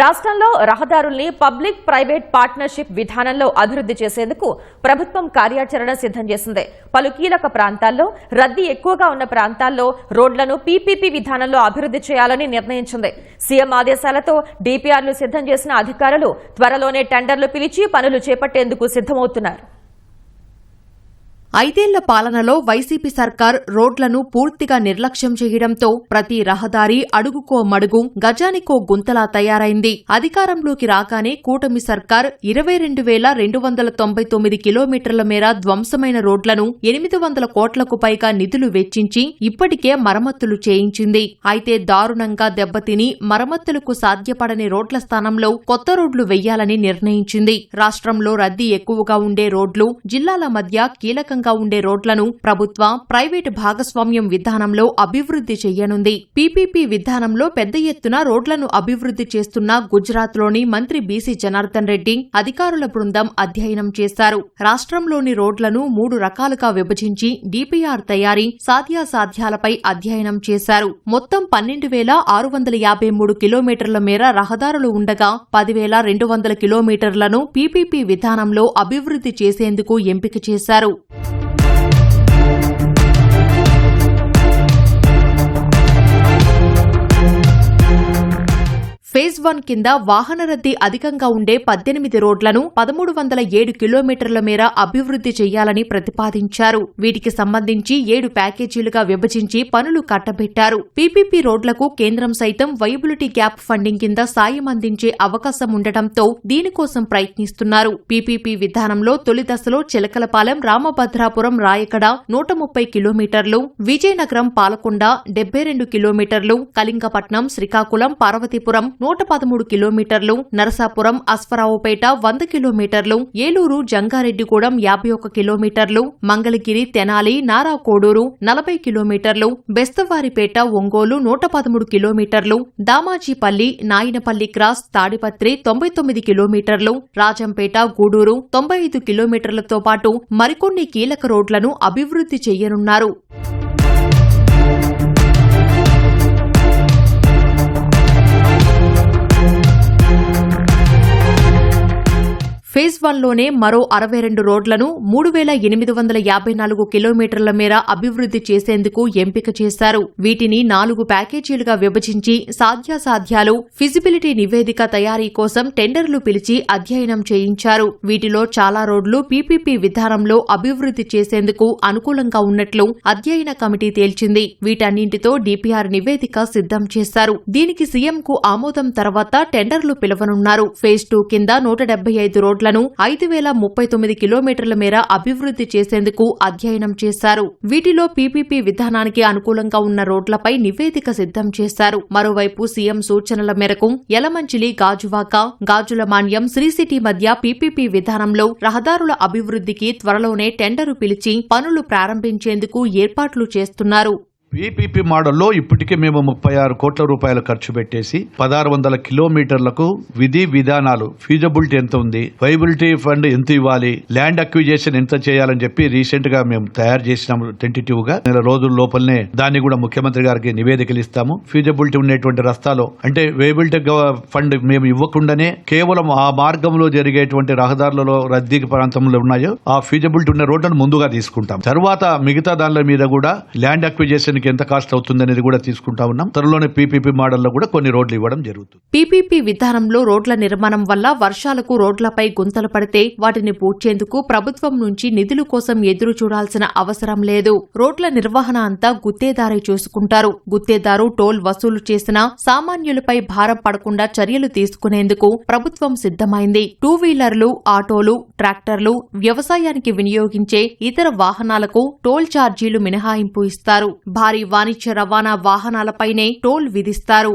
రాష్ట్రంలో రహదారుల్ని public private partnership విధానంలో అభివృద్ధి చేసేందుకు ప్రభుత్వం కార్యాచరణ సిద్ధం చేసింది. పలు కీలక ప్రాంతాల్లో రద్దీ ఎక్కువగా ఉన్న ప్రాంతాల్లో రోడ్లను పీపీపీ విధానంలో అభివృద్ధి చేయాలని నిర్ణయించింది. సీఎం ఆదేశాలతో డీపీఆర్లు సిద్ధం చేసిన అధికారులు త్వరలోనే టెండర్లు పిలిచి పనులు చేపట్టేందుకు సిద్దమవుతున్నారు ఐదేళ్ళ పాలనలో వైసీపీ సర్కార్ రోడ్లను పూర్తిగా నిర్లక్ష్యం చేయడంతో ప్రతి రహదారి అడుగుకో మడుగు గజానికో గుంతలా తయారైంది. అధికారంలోకి రాగానే కూటమి సర్కార్ ఇరవై రెండు వేల రెండు వందల తొంభై తొమ్మిది కిలోమీటర్ల మేర ధ్వంసమైన రోడ్లను ఎనిమిది వందల కోట్లకు పైగా నిధులు వెచ్చించి ఇప్పటికే మరమ్మతులు చేయించింది. అయితే దారుణంగా దెబ్బతిని మరమ్మతులకు సాధ్యపడని రోడ్ల స్థానంలో కొత్త రోడ్లు వెయ్యాలని నిర్ణయించింది. రాష్ట్రంలో రద్దీ ఎక్కువగా ఉండే రోడ్లు జిల్లాల మధ్య కీలకంగా ఉండే రోడ్లను ప్రభుత్వ ప్రైవేటు భాగస్వామ్యం విధానంలో అభివృద్ధి చేయనుంది. పీపీపీ విధానంలో పెద్ద ఎత్తున రోడ్లను అభివృద్ధి చేస్తున్న గుజరాత్లోని మంత్రి బీసీ జనార్దన్ రెడ్డి అధికారుల బృందం అధ్యయనం చేశారు. రాష్ట్రంలోని రోడ్లను మూడు రకాలుగా విభజించి డీపీఆర్ తయారీ సాధ్యాసాధ్యాలపై అధ్యయనం చేశారు. మొత్తం పన్నెండు వేల ఆరు వందల యాభై మూడు కిలోమీటర్ల మేర రహదారులు ఉండగా పదివేల రెండు వందల కిలోమీటర్లను పీపీపీ విధానంలో అభివృద్ధి చేసేందుకు ఎంపిక చేశారు. వన్ కింద వాహన రద్దీ అధికంగా ఉండే పద్దెనిమిది రోడ్లను పదమూడు వందల ఏడు కిలోమీటర్ల మేర అభివృద్ధి చేయాలని ప్రతిపాదించారు. వీటికి సంబంధించి ఏడు ప్యాకేజీలుగా విభజించి పనులు కట్టబెట్టారు. పీపీపీ రోడ్లకు కేంద్రం సైతం వైబిలిటీ గ్యాప్ ఫండింగ్ కింద సాయం అందించే అవకాశం ఉండటంతో దీనికోసం ప్రయత్నిస్తున్నారు. పీపీపీ విధానంలో తొలి దశలో చిలకలపాలెం రామభద్రాపురం రాయకడ నూట ముప్పై కిలోమీటర్లు విజయనగరం పాలకొండ డెబ్బై రెండు కిలోమీటర్లు కళింగపట్నం శ్రీకాకుళం పార్వతీపురం నూట పదమూడు కిలోమీటర్లు నరసాపురం అశ్వరావుపేట వంద కిలోమీటర్లు ఏలూరు జంగారెడ్డిగూడెం యాభై ఒక్క కిలోమీటర్లు మంగళగిరి తెనాలి నారా కోడూరు నలభై కిలోమీటర్లు బెస్తవారిపేట ఒంగోలు నూట పదమూడు కిలోమీటర్లు దామాజీపల్లి నాయనపల్లి క్రాస్ తాడిపత్రి తొంభై తొమ్మిది కిలోమీటర్లు రాజంపేట గూడూరు తొంభై ఐదు కిలోమీటర్లతో పాటు మరికొన్ని కీలక రోడ్లను అభివృద్ధి చేయనున్నారు. ఫేజ్ వన్లోనే మరో అరవై రెండు రోడ్లను మూడు వేల ఎనిమిది వందల యాభై నాలుగు కిలోమీటర్ల మేర అభివృద్ధి చేసేందుకు ఎంపిక చేశారు. వీటిని నాలుగు ప్యాకేజీలుగా విభజించి సాధ్యాసాధ్యాలు ఫిజిబిలిటీ నివేదిక తయారీ కోసం టెండర్లు పిలిచి అధ్యయనం చేయించారు. వీటిలో చాలా రోడ్లు పీపీపీ విధానంలో అభివృద్ధి చేసేందుకు అనుకూలంగా ఉన్నట్లు అధ్యయన కమిటీ తేల్చింది. వీటన్నింటితో డీపీఆర్ నివేదిక సిద్ధం చేశారు. దీనికి సీఎంకు ఆమోదం తర్వాత టెండర్లు పిలవనున్నారు. ఫేజ్ టూ కింద నూట డెబ్బై ఐదు రోడ్లను ఐదు వేల ముప్పై తొమ్మిది కిలోమీటర్ల మేర అభివృద్ధి చేసేందుకు అధ్యయనం చేశారు. వీటిలో పీపీపీ విధానానికి అనుకూలంగా ఉన్న రోడ్లపై నివేదిక సిద్ధం చేశారు. మరోవైపు సీఎం సూచనల మేరకు యలమంచిలి గాజువాక గాజుల మాన్యం శ్రీసిటీ మధ్య పీపీపీ విధానంలో రహదారుల అభివృద్ధికి త్వరలోనే టెండరు పిలిచి పనులు ప్రారంభించేందుకు ఏర్పాట్లు చేస్తున్నారు. పీపీపీ మోడల్లో ఇప్పటికే మేము ముప్పై ఆరు కోట్ల రూపాయలు ఖర్చు పెట్టేసి పదహారు వందల కిలోమీటర్లకు విధి విధానాలు ఫీజబిలిటీ ఎంత ఉంది వైబిలిటీ ఫండ్ ఎంత ఇవ్వాలి ల్యాండ్ అక్విజేషన్ ఎంత చేయాలని చెప్పి రీసెంట్గా మేము తయారు చేసినాము టెంటేటివ్గా. నెల రోజుల లోపలనే దాన్ని కూడా ముఖ్యమంత్రి గారికి నివేదికలు ఇస్తాము. ఫీజబిలిటీ ఉండేటువంటి రస్తాలో అంటే వేబిలిటీ ఫండ్ మేము ఇవ్వకుండానే కేవలం ఆ మార్గంలో జరిగేటువంటి రహదారులలో రద్దీ ప్రాంతంలో ఉన్నాయో ఆ ఫీజబిలిటీ ఉన్న రోడ్లను ముందుగా తీసుకుంటాం. తర్వాత మిగతా దానిల మీద కూడా ల్యాండ్ అక్విజేషన్ కి ఎంత కాస్ట్ అవుతుంది అనేది కూడా తీసుకుంటా ఉన్నాం. త్వరలోనే పీపీపీ మోడల్లో కూడా కొన్ని రోడ్లు ఇవ్వడం జరుగుతుంది. పీపీపీ విధానంలో రోడ్ల నిర్మాణం వల్ల వర్షాలకు రోడ్లపై గుంతలు పడితే వాటిని పూడ్చేందుకు ప్రభుత్వం నుంచి నిధుల కోసం ఎదురు చూడాల్సిన అవసరం లేదు. రోడ్ల నిర్వహణ అంతా గుత్తేదారే చూసుకుంటారు. గుత్తేదారు టోల్ వసూలు చేసినా సామాన్యులపై భారం పడకుండా చర్యలు తీసుకునేందుకు ప్రభుత్వం సిద్ధమైంది. టూ వీలర్లు ఆటోలు ట్రాక్టర్లు వ్యవసాయానికి వినియోగించే ఇతర వాహనాలకు టోల్ ఛార్జీలు మినహాయింపు ఇస్తారు. భారీ వాణిజ్య రవాణా వాహనాలపైనే టోల్ విధిస్తారు.